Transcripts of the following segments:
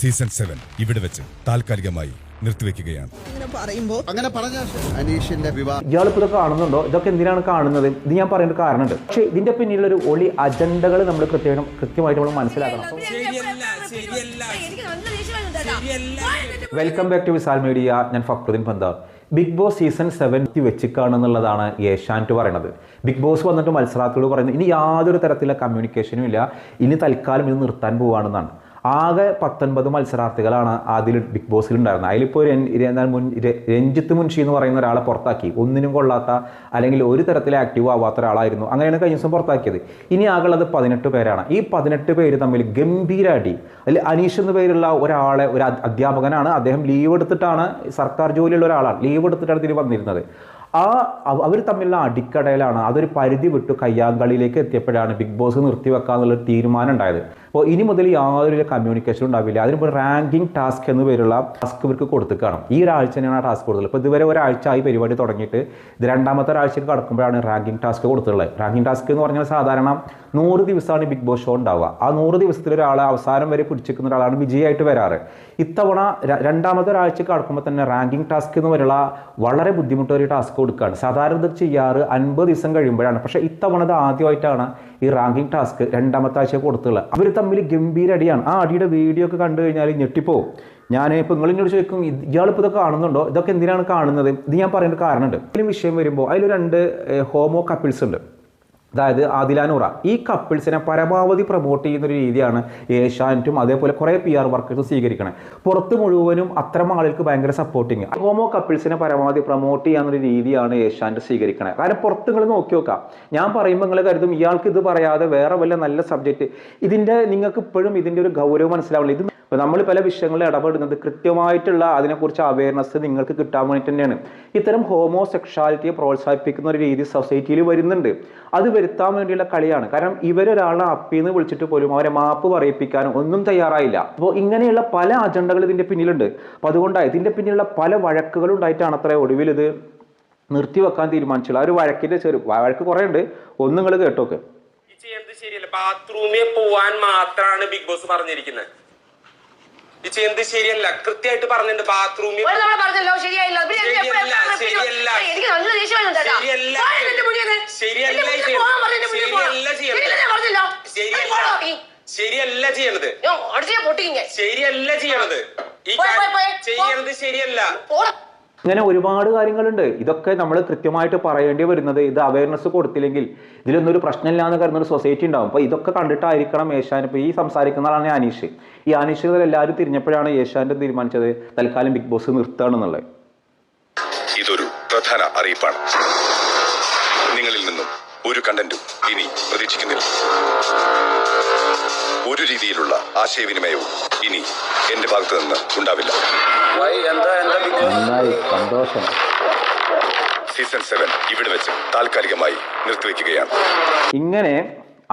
Season seven ഇവിടെ വെച്ച് താൽക്കാലികമായി നിർത്തിവെക്കുകയാണ്. അങ്ങനെ പറഞ്ഞ അനീഷിന്റെ വിവാഹം. ഇയാളിപ്പോൾ ഇതൊക്കെ കാണുന്നുണ്ടോ? ഇതൊക്കെ എന്തിനാണ് കാണുന്നത്? ഇത് ഞാൻ പറയുന്ന ഒരു കാരണമുണ്ട്. പക്ഷേ ഇതിന്റെ പിന്നിലൊരു ഒളി അജണ്ടകൾ നമ്മൾ കൃത്യം കൃത്യമായിട്ട് നമ്മൾ മനസ്സിലാക്കണം. Welcome back to Visal media ഞാൻ Fakhruddin Panthar. Bigg Boss season seven വെച്ചിക്കാണെന്നുള്ളതാണ് Asianet പറയുന്നത് ബിഗ് ബോസ് വന്നിട്ട് മത്സരാർത്ഥികളോട് പറയുന്നത് ഇനി യാതൊരു തരത്തിലുള്ള കമ്മ്യൂണിക്കേഷനും ഇല്ല. ഇനി തൽക്കാലം ഇത് നിർത്താൻ പോവുകയാണെന്നാണ് ആകെ പത്തൊൻപത് മത്സരാർത്ഥികളാണ് അതിൽ ബിഗ് ബോസിൽ ഉണ്ടായിരുന്നത്. അതിലിപ്പോൾ എന്താണ് മുൻ രഞ്ജിത്ത് മുൻഷി എന്ന് പറയുന്ന ഒരാളെ പുറത്താക്കി. ഒന്നിനും കൊള്ളാത്ത അല്ലെങ്കിൽ ഒരു തരത്തിൽ ആക്റ്റീവ് ആവാത്ത ഒരാളായിരുന്നു. അങ്ങനെയാണ് കഴിഞ്ഞ ദിവസം പുറത്താക്കിയത്. ഇനി ആകുള്ളത് പതിനെട്ട് പേരാണ്. ഈ പതിനെട്ട് പേര് തമ്മിൽ ഗംഭീര അടി അതിൽ അനീഷ് എന്ന പേരുള്ള ഒരാളെ ഒരു അധ്യാപകനാണ്. അദ്ദേഹം ലീവ് എടുത്തിട്ടാണ് സർക്കാർ ജോലിയുള്ള ഒരാളാണ്. ലീവ് എടുത്തിട്ടാണ് ഇതിൽ വന്നിരുന്നത്. ആ അവർ തമ്മിലുള്ള അടിക്കടയിലാണ്. അതൊരു പരിധി വിട്ടു കയ്യാങ്കളിയിലേക്ക് എത്തിയപ്പോഴാണ് ബിഗ് ബോസ് നിർത്തിവെക്കാന്നുള്ള തീരുമാനം ഉണ്ടായത്. അപ്പോൾ ഇനി മുതൽ യാതൊരു കമ്മ്യൂണിക്കേഷൻ ഉണ്ടാവില്ല. അതിനിപ്പോൾ റാങ്കിങ് ടാസ്ക് എന്ന് പേരുള്ള ടാസ്ക് ഇവർക്ക് കൊടുത്തേക്കാണ് ഈ ഒരാഴ്ച തന്നെയാണ് ആ ടാസ്ക് കൊടുത്തത് അപ്പോൾ ഇതുവരെ ഒരാഴ്ച ആയി പരിപാടി തുടങ്ങിയിട്ട് ഇത് രണ്ടാമത്തെ ഒരാഴ്ചക്ക് കടക്കുമ്പോഴാണ് റാങ്കിങ് ടാസ്ക് കൊടുത്തിട്ടുള്ളത്. റാങ്കിങ് ടാസ്ക് എന്ന് പറഞ്ഞാൽ സാധാരണ നൂറ് ദിവസമാണ് ബിഗ് ബോസ് ഷോ ഉണ്ടാവുക. ആ നൂറ് ദിവസത്തിൽ ഒരാൾ അവസാനം വരെ പിടിച്ചിരിക്കുന്ന ഒരാളാണ് വിജയമായിട്ട് വരാറ്. ഇത്തവണ രണ്ടാമത്തെ ഒരാഴ്ച കടക്കുമ്പോൾ തന്നെ റാങ്കിങ് ടാസ്ക് എന്ന് പറയുന്ന വളരെ ബുദ്ധിമുട്ടൊരു ടാസ്ക് കൊടുക്കുകയാണ് സാധാരണ ചെയ്യാറ് അൻപത് ദിവസം കഴിയുമ്പോഴാണ്. പക്ഷേ ഇത്തവണ ഇത് ആദ്യമായിട്ടാണ് ഈ റാങ്കിങ് ടാസ്ക് രണ്ടാമത്തെ ആഴ്ച കൊടുത്തുള്ളത്. അവർ തമ്മിൽ ഗംഭീര അടിയാണ്. ആ അടിയുടെ വീഡിയോ ഒക്കെ കണ്ടു കഴിഞ്ഞാൽ ഞെട്ടിപ്പോ ഞാൻ ഇപ്പോൾ എന്നോട് ചോദിക്കും ഇയാളിപ്പോൾ ഇതൊക്കെ കാണുന്നുണ്ടോ? ഇതൊക്കെ എന്തിനാണ് കാണുന്നത്? ഇത് ഞാൻ ഒരു കാരണമുണ്ട്. ഇതിലും വിഷയം വരുമ്പോൾ അതിൽ രണ്ട് ഹോമോ കപ്പിൾസ് ഉണ്ട്. അതായത് ആദിലാനൂറ ഈ കപ്പിൾസിനെ പരമാവധി പ്രൊമോട്ട് ചെയ്യുന്ന ഒരു രീതിയാണ് ഏഷ്യാനെറ്റും അതേപോലെ കുറേ പി ആർ വർക്കേഴ്സും സ്വീകരിക്കണേ. പുറത്ത് മുഴുവനും അത്തരം ആളുകൾക്ക് ഭയങ്കര സപ്പോർട്ടിങ് ഹോമോ കപ്പിൾസിനെ പരമാവധി പ്രൊമോട്ട് ചെയ്യാന്നൊരു രീതിയാണ് ഏഷ്യാനെറ്റ് സ്വീകരിക്കണേ. കാരണം പുറത്ത് നിങ്ങൾ നോക്കി നോക്കാം. ഞാൻ പറയുമ്പോൾ നിങ്ങൾ കരുതും ഇയാൾക്ക് ഇത് പറയാതെ വേറെ വല്ല നല്ല സബ്ജക്റ്റ് ഇതിന്റെ നിങ്ങൾക്ക് ഇപ്പോഴും ഇതിന്റെ ഒരു ഗൗരവം മനസ്സിലാവില്ല. ഇത് ഇപ്പോൾ നമ്മൾ പല വിഷയങ്ങളിൽ ഇടപെടുന്നത് കൃത്യമായിട്ടുള്ള അതിനെക്കുറിച്ച് അവയർനെസ് നിങ്ങൾക്ക് കിട്ടാൻ വേണ്ടി തന്നെയാണ്. ഇത്തരം ഹോമോ സെക്ഷാലിറ്റിയെ പ്രോത്സാഹിപ്പിക്കുന്ന ഒരു രീതി സൊസൈറ്റിയിൽ വരുന്നുണ്ട്. അത് വരുത്താൻ വേണ്ടിയുള്ള കളിയാണ്. കാരണം ഇവരൊരാളെ അപ്പീന്ന് വിളിച്ചിട്ട് പോലും അവരെ മാപ്പ് പറയിപ്പിക്കാനും ഒന്നും തയ്യാറായില്ല. അപ്പോൾ ഇങ്ങനെയുള്ള പല അജണ്ടകൾ ഇതിന്റെ പിന്നിലുണ്ട്. അപ്പോൾ അതുകൊണ്ടാണ് ഇതിന്റെ പിന്നിലുള്ള പല വഴക്കുകളും ഉണ്ടായിട്ടാണ് അത്ര ഒടുവിൽ ഇത് നിർത്തിവെക്കാൻ തീരുമാനിച്ചുള്ളത് ആ ഒരു വഴക്കിന്റെ ചെറു വഴക്ക് കുറേ ഉണ്ട് ഒന്ന് നിങ്ങൾ കേട്ടോക്ക്. ശരിയല്ല? ബാത്റൂമിൽ പോവാൻ മാത്രമാണ് ബിഗ് ബോസ് പറഞ്ഞിരിക്കുന്നത് ഈ ചെയ്യുന്നത് ശരിയല്ല. കൃത്യമായിട്ട് പറഞ്ഞിട്ടുണ്ട് ബാത്റൂമിൽ. പറഞ്ഞല്ലോ ശരിയായില്ല. എനിക്ക് നല്ല. ശരിയല്ല. ചെയ്യണത് ശരിയല്ല ചെയ്യണത് ഈ. ചെയ്യണത് ശരിയല്ല. ഇങ്ങനെ ഒരുപാട് കാര്യങ്ങളുണ്ട്. ഇതൊക്കെ നമ്മൾ കൃത്യമായിട്ട് പറയേണ്ടി വരുന്നത് ഇത് അവയർനെസ് കൊടുത്തില്ലെങ്കിൽ ഇതിലൊന്നും ഒരു പ്രശ്നമില്ല എന്ന് കരുതുന്ന ഒരു സൊസൈറ്റി ഉണ്ടാവും. അപ്പോൾ ഇതൊക്കെ കണ്ടിട്ടായിരിക്കണം ഏഷ്യാൻ ഇപ്പോൾ ഈ സംസാരിക്കുന്ന ആളാണ് അനീഷ്. ഈ അനീഷ് എല്ലാവരും തിരിഞ്ഞപ്പോഴാണ് ഏഷ്യാന്റെ തീരുമാനിച്ചത്? തൽക്കാലം ബിഗ് ബോസ് നിർത്തുകയാണെന്നുള്ളത്. ഇതൊരു പ്രധാന അറിയിപ്പാണ്. ഒരു കണ്ടന്റും ഇനി പ്രതീക്ഷിക്കുന്നില്ല. ഒരു രീതിയിലുള്ള ആശയവിനിമയവും ഇനി എന്റെ ഭാഗത്തു നിന്ന് ഉണ്ടാവില്ല. സീസൺ സെവൻ ഇവിടെ വെച്ച് താൽക്കാലികമായി നിർത്തിവെക്കുകയാണ്. ഇങ്ങനെ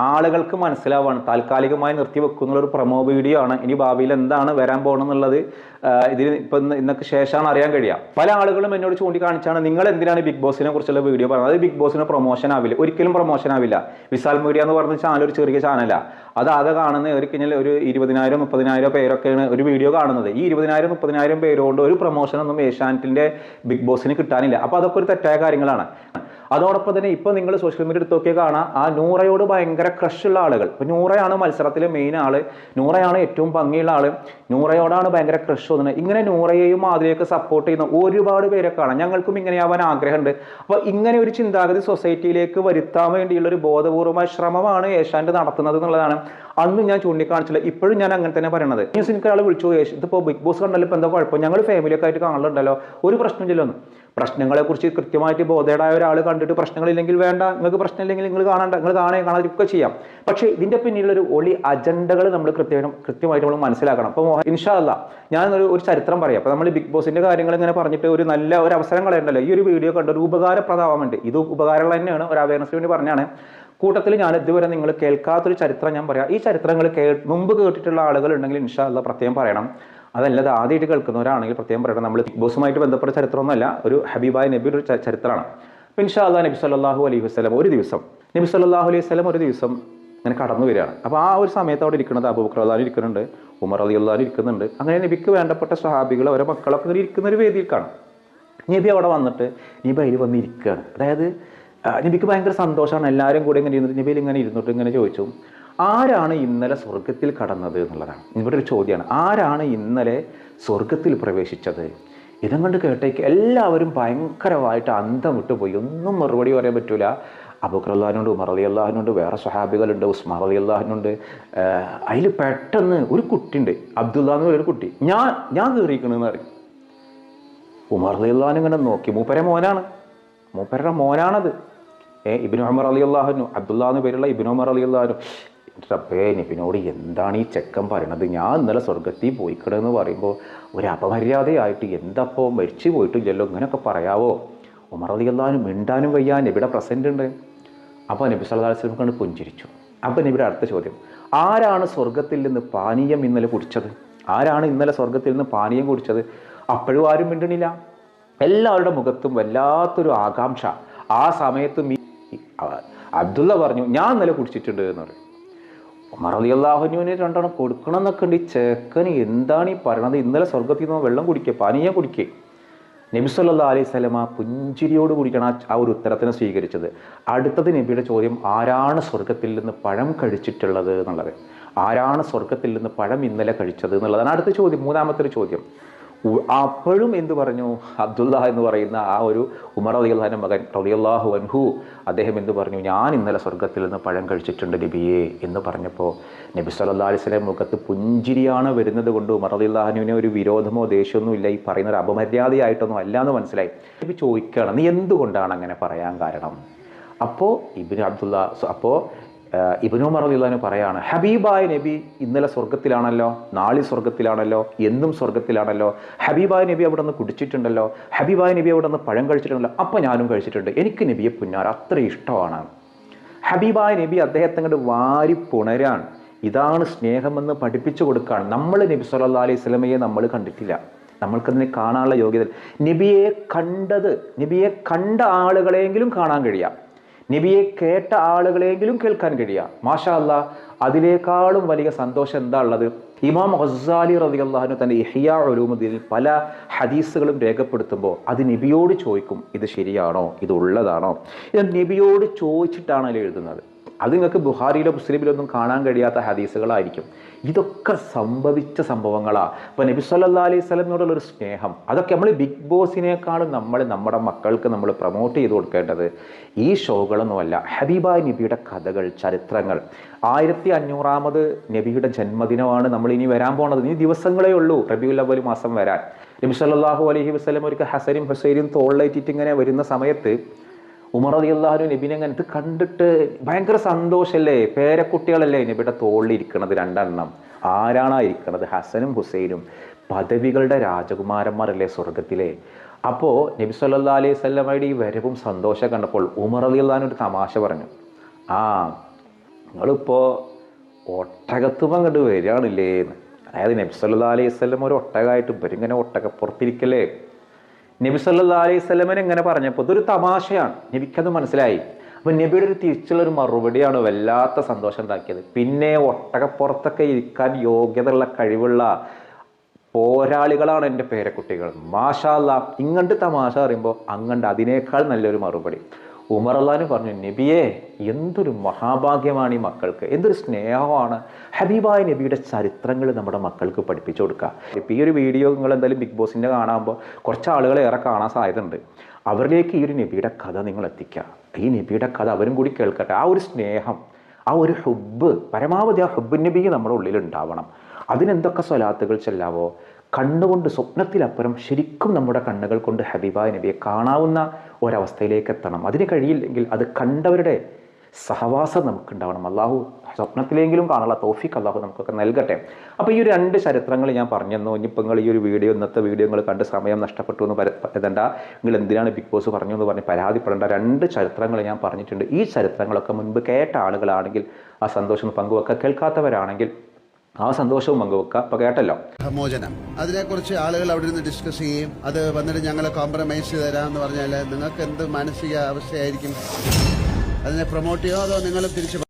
ആളുകൾക്ക് മനസ്സിലാവാണ്. താൽക്കാലികമായി നിർത്തിവെക്കുന്ന ഒരു പ്രൊമോ വീഡിയോ ആണ്. ഇനി ഭാവിയിൽ എന്താണ് വരാൻ പോകണമെന്നുള്ളത് ഇതിന് ഇപ്പം ഇന്ന് ഇന്നൊക്കെ ശേഷമാണ് അറിയാൻ കഴിയുക. പല ആളുകളും എന്നോട് ചൂണ്ടിക്കാണിച്ചാണ് നിങ്ങൾ എന്തിനാണ് ബിഗ് ബോസിനെ കുറിച്ചുള്ള വീഡിയോ പറയുന്നത്? അത് ബിഗ് ബോസിന് പ്രൊമോഷൻ ആവില്ല. ഒരിക്കലും പ്രൊമോഷൻ ആവില്ല. വിശാൽ മീഡിയ എന്ന് പറഞ്ഞ ചാനൽ ഒരു ചെറിയ ചാനലാണ് അത് ആകെ കാണുന്ന ഒരു കഴിഞ്ഞാൽ ഒരു ഇരുപതിനായിരം മുപ്പതിനായിരം പേരൊക്കെയാണ് ഒരു വീഡിയോ കാണുന്നത്. ഈ ഇരുപതിനായിരം മുപ്പതിനായിരം പേരുകൊണ്ട് ഒരു പ്രൊമോഷനൊന്നും ഏഷ്യാനെറ്റിന്റെ ബിഗ് ബോസിന് കിട്ടാനില്ല. അപ്പോൾ അതൊക്കെ ഒരു തെറ്റായ കാര്യങ്ങളാണ്. അതോടൊപ്പം തന്നെ ഇപ്പോൾ നിങ്ങൾ സോഷ്യൽ മീഡിയ എടുത്ത് നോക്കിയാൽ കാണാം ആ നൂറയോട് ഭയങ്കര ക്രഷ് ഉള്ള ആളുകൾ. ഇപ്പോൾ നൂറയാണ് മത്സരത്തിലെ മെയിൻ ആൾ നൂറയാണ് ഏറ്റവും ഭംഗിയുള്ള ആൾ നൂറയോടാണ് ഭയങ്കര ക്രഷ് തോന്നുന്നത്. ഇങ്ങനെ നൂറയെയും മാതിരിയൊക്കെ സപ്പോർട്ട് ചെയ്യുന്ന ഒരുപാട് പേരെ കാണാം. ഞങ്ങൾക്കും ഇങ്ങനെയാവാൻ ആഗ്രഹമുണ്ട്. അപ്പോൾ ഇങ്ങനെ ഒരു ചിന്താഗതി സൊസൈറ്റിയിലേക്ക് വരുത്താൻ വേണ്ടിയുള്ള ഒരു ബോധപൂർവമായ ശ്രമമാണ് ഏഷ്യാന്റെ നടത്തുന്നത് എന്നുള്ളതാണ് അന്ന് ഞാൻ ചൂണ്ടിക്കാണിച്ചില്ല ഇപ്പോഴും ഞാൻ അങ്ങനെ തന്നെ പറയണത്. ന്യൂസ് എനിക്ക് ഒരാൾ വിളിച്ചു "ഏഷ്, ഇതിപ്പോൾ ബിഗ് ബോസ് കണ്ടല്ലോ ഇപ്പോൾ എന്താ കുഴപ്പം? ഞങ്ങൾ ഫാമിലിയൊക്കെ ആയിട്ട് കാണലുണ്ടല്ലോ. ഒരു പ്രശ്നമില്ലല്ലോ പ്രശ്നങ്ങളെക്കുറിച്ച് കൃത്യമായിട്ട് ബോധേടായ ഒരാൾ കണ്ടിട്ട് പ്രശ്നങ്ങളില്ലെങ്കിൽ വേണ്ട നിങ്ങൾക്ക് പ്രശ്നമില്ലെങ്കിൽ നിങ്ങൾ കാണണ്ട നിങ്ങൾ കാണേ കാണാതിരിക്കുക ചെയ്യാം. പക്ഷേ ഇതിന്റെ പിന്നിലൊരു ഒളി അജണ്ടകൾ നമ്മൾ കൃത്യം കൃത്യമായിട്ട് നമ്മൾ മനസ്സിലാക്കണം. അപ്പോൾ ഇൻഷാല്ല ഞാൻ ഒരു ചരിത്രം പറയാം. അപ്പോൾ നമ്മൾ ബിഗ് ബോസിന്റെ കാര്യങ്ങൾ ഇങ്ങനെ പറഞ്ഞിട്ട് ഒരു നല്ല ഒരു അവസരം കളയണ്ടല്ലോ. ഈ ഒരു വീഡിയോ കണ്ട ഒരു ഉപകാരപ്രദമാവാൻ വേണ്ടി ഇത് ഉപകാരമുള്ള തന്നെയാണ്. ഒരു അവയർനെസ് വേണ്ടി പറഞ്ഞാണ്. കൂട്ടത്തിൽ ഞാൻ ഇതുവരെ നിങ്ങൾ കേൾക്കാത്തൊരു ചരിത്രം ഞാൻ പറയാം. ഈ ചരിത്രങ്ങൾ കേ മുമ്പ് കേട്ടിട്ടുള്ള ആളുകൾ ഉണ്ടെങ്കിൽ ഇൻഷാല്ല പ്രത്യേകം പറയണം. അതല്ലാതെ ആദ്യമായിട്ട് കേൾക്കുന്നവരാണെങ്കിൽ പ്രത്യേകം പറയണം നമ്മൾ ബിഗ് ബോസുമായിട്ട് ബന്ധപ്പെട്ട ചരിത്രമൊന്നുമല്ല ഒരു ഹബീബായ നബിയുടെ ഒരു ചരിത്രമാണ്. അപ്പോൾ ഇൻഷാ അല്ലാ നബി സല്ലല്ലാഹു അലൈഹി വസ്ലം ഒരു ദിവസം നബി സല്ലല്ലാഹു അലൈഹി വസ്ലം ഒരു ദിവസം ഇങ്ങനെ കടന്നു വരികയാണ്. അപ്പോൾ ആ ഒരു സമയത്ത് അവിടെ ഇരിക്കുന്നത് അബൂബക്കർ അബൂബക്രദാൻ ഇരിക്കുന്നുണ്ട് ഉമർ അലി അള്ളഹാൻ ഇരിക്കുന്നുണ്ട്. അങ്ങനെ നബിക്ക് വേണ്ടപ്പെട്ട സ്വഹാബികൾ അവരെ മക്കളൊക്കെ ഇങ്ങനെ ഇരിക്കുന്ന ഒരു വേദിയിൽ കാണും. നബി അവിടെ വന്നിട്ട് നബി അതിൽ വന്നിരിക്കുകയാണ് അതായത് നബിക്ക് ഭയങ്കര സന്തോഷമാണ്. എല്ലാവരും കൂടെ ഇങ്ങനെ ഇരുന്നിട്ട് നബിയിൽ ഇങ്ങനെ ഇരുന്നിട്ട് ഇങ്ങനെ ചോദിച്ചു ആരാണ് ഇന്നലെ സ്വർഗത്തിൽ കടന്നത് എന്നുള്ളതാണ്. ഇവിടെ ഒരു ചോദ്യമാണ്. ആരാണ് ഇന്നലെ സ്വർഗത്തിൽ പ്രവേശിച്ചത്? ഇതും കൊണ്ട് കേട്ടേക്ക് എല്ലാവരും ഭയങ്കരമായിട്ട് അന്തം വിട്ടു പോയി. ഒന്നും മറുപടി പറയാൻ പറ്റൂല. അബുഖ്രല്ലാനുണ്ട് ഉമർ അലി അള്ളാഹിനുണ്ട് വേറെ സ്വഹാബികളുണ്ട് ഉസ്മാർ അലി അള്ളാഹിനുണ്ട് അതിൽ പെട്ടെന്ന് ഒരു കുട്ടിയുണ്ട്. ഉണ്ട് എന്ന് പറയുന്ന കുട്ടി. ഞാൻ ഞാൻ കയറിയിരിക്കണമെന്ന് അറിയും ഉമർ അലി അലിയുള്ളഹാൻ ഇങ്ങനെ നോക്കി. മൂപ്പരെ മോനാണ്. മൂപ്പരുടെ മോനാണത്. ഏ ഇബിൻ ഉമർ അലി അള്ളാഹുനു അബ്ദുല്ലാന്ന് പേരുള്ള ഇബിൻ ഉമർ അലി അള്ളാഹുനു റബ്ബേ നബിനോട് എന്താണ് ഈ ചെക്കൻ പറയണത്? ഞാൻ ഇന്നലെ സ്വർഗത്തിൽ പോയിക്കണമെന്ന് പറയുമ്പോൾ ഒരു അപമര്യാദയായിട്ട് എന്തപ്പോ മരിച്ചു പോയിട്ടില്ലല്ലോ ഇങ്ങനെയൊക്കെ പറയാവോ? ഉമർ അലി അള്ളാഹുനും മിണ്ടാനും വയ്യ നബിയുടെ പ്രസന്റ് ഉണ്ട്. അപ്പോൾ നബി സല്ലാ വസല്ലം കണ്ട് പുഞ്ചിരിച്ചു. അപ്പോൾ നബിയുടെ അടുത്ത ചോദ്യം ആരാണ് സ്വർഗത്തിൽ നിന്ന് പാനീയം ഇന്നലെ കുടിച്ചത്? ആരാണ് ഇന്നലെ സ്വർഗത്തിൽ നിന്ന് പാനീയം കുടിച്ചത്? അപ്പോഴും ആരും മിണ്ടണില്ല. എല്ലാവരുടെ മുഖത്തും വല്ലാത്തൊരു ആകാംക്ഷ. ആ സമയത്ത് അബ്ദുള്ള പറഞ്ഞു ഞാൻ ഇന്നലെ കുടിച്ചിട്ടുണ്ട് എന്ന് പറയും ഉമർ അലി അള്ളാഹുനുവിന് രണ്ടെണ്ണം കൊടുക്കണം എന്നൊക്കെ ഉണ്ട്. ഈ ചെക്കന് എന്താണ് ഈ പറയണത്? ഇന്നലെ സ്വർഗത്തിൽ നിന്ന് വെള്ളം കുടിക്കുക പാനീയം കുടിക്കുക. നബി സല്ലാ അലൈഹി സ്വലമ പുഞ്ചിരിയോട് കൂടിയിട്ടാണ് ആ- ഒരു ഉത്തരത്തിനെ സ്വീകരിച്ചത്. അടുത്തത് നബിയുടെ ചോദ്യം ആരാണ് സ്വർഗത്തിൽ നിന്ന് പഴം കഴിച്ചിട്ടുള്ളത് എന്നുള്ളത്. ആരാണ് സ്വർഗത്തിൽ നിന്ന് പഴം ഇന്നലെ കഴിച്ചത് എന്നുള്ളതാണ് അടുത്ത ചോദ്യം മൂന്നാമത്തെ ഒരു ചോദ്യം. അപ്പോഴും എന്തു പറഞ്ഞു? അബ്ദുള്ള എന്ന് പറയുന്ന ആ ഒരു ഉമർ അലിയുള്ളഹാന്റെ മകൻ റളിയല്ലാഹു അൻഹു അദ്ദേഹം എന്ത് പറഞ്ഞു? ഞാൻ ഇന്നലെ സ്വർഗത്തിൽ നിന്ന് പഴം കഴിച്ചിട്ടുണ്ട് നബിയെ എന്ന് പറഞ്ഞപ്പോൾ നബി സല്ലാ മുഖത്ത് പുഞ്ചിരിയാണ് വരുന്നത് കൊണ്ട് ഉമർ അലിയുള്ളഹാനുവിനെ ഒരു വിരോധമോ ദേഷ്യമൊന്നും ഇല്ല. ഈ പറയുന്ന ഒരു അപമര്യാദയായിട്ടൊന്നും അല്ല എന്ന് മനസ്സിലായി. നബി ചോദിക്കുകയാണ് നീ എന്തുകൊണ്ടാണ് അങ്ങനെ പറയാൻ കാരണം? അപ്പോൾ ഇബിൻ അബ്ദുള്ള അപ്പോൾ ഇബിനു മറദില്ലാന്ന് പറയാണ് ഹബീബായ നബി ഇന്നലെ സ്വർഗത്തിലാണല്ലോ നാളെ സ്വർഗത്തിലാണല്ലോ എന്നും സ്വർഗത്തിലാണല്ലോ ഹബീബായ നബി അവിടെ നിന്ന് കുടിച്ചിട്ടുണ്ടല്ലോ ഹബീബായ നബി അവിടെ നിന്ന് പഴം കഴിച്ചിട്ടുണ്ടല്ലോ അപ്പം ഞാനും കഴിച്ചിട്ടുണ്ട്. എനിക്ക് നബിയെ പുന്നാർ അത്ര ഇഷ്ടമാണ്. ഹബീബായ നബി അദ്ദേഹത്തെ വാരി പുണരാൻ ഇതാണ് സ്നേഹമെന്ന് പഠിപ്പിച്ചു കൊടുക്കാൻ നമ്മൾ നബി സല്ലാ അലൈഹി സ്വലമയെ നമ്മൾ കണ്ടിട്ടില്ല. നമ്മൾക്കതിനെ കാണാനുള്ള യോഗ്യത നബിയെ കണ്ടത് നബിയെ കണ്ട ആളുകളെങ്കിലും കാണാൻ കഴിയാം. നബിയെ കേട്ട ആളുകളെങ്കിലും കേൾക്കാൻ കഴിയുക മാഷാ അല്ല അതിനേക്കാളും വലിയ സന്തോഷം എന്താ ഉള്ളത്? ഇമാം ഹസാലി റബി അള്ളാഹുന് തന്റെ ഇഹിയ പല ഹദീസുകളും രേഖപ്പെടുത്തുമ്പോൾ അത് നബിയോട് ചോദിക്കും ഇത് ശരിയാണോ? ഇത് ഉള്ളതാണോ? ഇത് നബിയോട് ചോദിച്ചിട്ടാണ് അതിൽ എഴുതുന്നത്. അത് നിങ്ങൾക്ക് ബുഹാരിയിലോ മുസ്ലിമിലോ ഒന്നും കാണാൻ കഴിയാത്ത ഹദീസുകളായിരിക്കും. ഇതൊക്കെ സംഭവിച്ച സംഭവങ്ങളാണ് ഇപ്പോൾ നബി സല്ലാ അലൈഹി സ്വലമിനോടുള്ള ഒരു സ്നേഹം. അതൊക്കെ നമ്മൾ ബിഗ് ബോസിനേക്കാളും നമ്മൾ നമ്മുടെ മക്കൾക്ക് നമ്മൾ പ്രൊമോട്ട് ചെയ്ത് കൊടുക്കേണ്ടത് ഈ ഷോകളൊന്നുമല്ല. ഹബീബായ് നബിയുടെ കഥകൾ ചരിത്രങ്ങൾ. ആയിരത്തി അഞ്ഞൂറാമത് നബിയുടെ ജന്മദിനമാണ് നമ്മൾ ഇനി വരാൻ പോണത്. ഇനി ദിവസങ്ങളേ ഉള്ളൂ റബിയുൽ അവൽ മാസം വരാൻ. നബി സല്ലാഹു അലൈഹി വസ്ലം ഒരിക്കൽ ഹസനും ഹുസൈനും തോളിലേറ്റിട്ട് ഇങ്ങനെ വരുന്ന സമയത്ത് ഉമർ അലി അള്ളാഹു നബിനെ അങ്ങനെ ഇത് കണ്ടിട്ട് ഭയങ്കര സന്തോഷമല്ലേ പേരക്കുട്ടികളല്ലേ നബിയുടെ തോളിൽ ഇരിക്കണത് രണ്ടെണ്ണം. ആരാണാ ഇരിക്കണത്? ഹസനും ഹുസൈനും. പദവികളുടെ രാജകുമാരന്മാരല്ലേ സ്വർഗത്തിലെ അപ്പോൾ നബി സല്ലാ അലൈഹി സ്വല്ലമയുടെ ഈ വരവും സന്തോഷം കണ്ടപ്പോൾ ഉമർ അലി ഒരു തമാശ പറഞ്ഞു. ആ നിങ്ങളിപ്പോൾ ഒട്ടകത്തും അങ്ങോട്ട് വരികയാണില്ലേ എന്ന് അതായത് നബി സല്ലാ അലൈഹി സ്വല്ലം ഒരു ഒട്ടകമായിട്ട് ഇവരിങ്ങനെ ഒട്ടകപ്പുറത്തിരിക്കല്ലേ നബി സല്ലാ അലൈഹി സ്വലമൻ ഇങ്ങനെ പറഞ്ഞപ്പോൾ ഇതൊരു തമാശയാണ്. നബിക്കത് മനസ്സിലായി. അപ്പം നബിയുടെ ഒരു തിരിച്ചുള്ള ഒരു മറുപടിയാണ് വല്ലാത്ത സന്തോഷം ഉണ്ടാക്കിയത്. പിന്നെ ഒട്ടകപ്പുറത്തൊക്കെ ഇരിക്കാൻ യോഗ്യതയുള്ള കഴിവുള്ള പോരാളികളാണ് എന്റെ പേരക്കുട്ടികൾ. മാഷാല്ല ഇങ്ങണ്ട് തമാശ പറയുമ്പോൾ അങ്ങണ്ട് അതിനേക്കാൾ നല്ലൊരു മറുപടി. ഉമർ പറഞ്ഞു നബിയെ എന്തൊരു മഹാഭാഗ്യമാണ് ഈ മക്കൾക്ക്. എന്തൊരു സ്നേഹമാണ്. ഹബീബായ നബിയുടെ ചരിത്രങ്ങൾ നമ്മുടെ മക്കൾക്ക് പഠിപ്പിച്ചു കൊടുക്കുക. ഇപ്പം ഈ ഒരു വീഡിയോ നിങ്ങൾ എന്തായാലും ബിഗ് ബോസിന്റെ കാണുമ്പോൾ കുറച്ച് ആളുകളെ ഏറെ കാണാൻ സാധ്യതയുണ്ട്. അവരിലേക്ക് ഈ ഒരു നബിയുടെ കഥ നിങ്ങൾ എത്തിക്കുക. ഈ നബിയുടെ കഥ അവരും കൂടി കേൾക്കട്ടെ. ആ ഒരു സ്നേഹം ആ ഒരു ഹുബ് പരമാവധി ആ ഹുബ് നബി നമ്മുടെ ഉള്ളിൽ ഉണ്ടാവണം അതിനെന്തൊക്കെ സ്വലാത്തുകൾ ചെല്ലാവോ? കണ്ണുകൊണ്ട് സ്വപ്നത്തിലപ്പുറം ശരിക്കും നമ്മുടെ കണ്ണുകൾ കൊണ്ട് ഹബീബായ നബിയെ കാണാവുന്ന ഒരവസ്ഥയിലേക്ക് എത്തണം. അതിന് കഴിയില്ലെങ്കിൽ അത് കണ്ടവരുടെ സഹവാസം നമുക്കുണ്ടാവണം. അള്ളാഹു സ്വപ്നത്തിലെങ്കിലും കാണാനുള്ള തോഫിക്ക് അള്ളാഹു നമുക്കൊക്കെ നൽകട്ടെ. അപ്പോൾ ഈ ഒരു രണ്ട് ചരിത്രങ്ങൾ ഞാൻ പറഞ്ഞു ഇനിയിപ്പോൾ നിങ്ങൾ ഈ ഒരു വീഡിയോ ഇന്നത്തെ വീഡിയോ നിങ്ങൾ കണ്ട് സമയം നഷ്ടപ്പെട്ടു എന്ന് പരതണ്ട നിങ്ങൾ എന്തിനാണ് ബിഗ് ബോസ് പറഞ്ഞു എന്ന് പറഞ്ഞ് പരാതിപ്പെടേണ്ട രണ്ട് ചരിത്രങ്ങൾ ഞാൻ പറഞ്ഞിട്ടുണ്ട്. ഈ ചരിത്രങ്ങളൊക്കെ മുൻപ് കേട്ട ആളുകളാണെങ്കിൽ ആ സന്തോഷം പങ്കുവെക്കുക കേൾക്കാത്തവരാണെങ്കിൽ ആ സന്തോഷവും പങ്കുവെക്കാം അപ്പൊ കേട്ടല്ലോ മോചനം. അതിനെക്കുറിച്ച് ആളുകൾ അവിടെ നിന്ന് ഡിസ്കസ് ചെയ്യും. അത് വന്നിട്ട് ഞങ്ങൾ കോംപ്രമൈസ് ചെയ്ത് എന്ന് പറഞ്ഞാൽ നിങ്ങൾക്ക് എന്ത് മാനസിക അവസ്ഥയായിരിക്കും അതിനെ പ്രൊമോട്ട് ചെയ്യുമോ അതോ നിങ്ങൾ തിരിച്ച്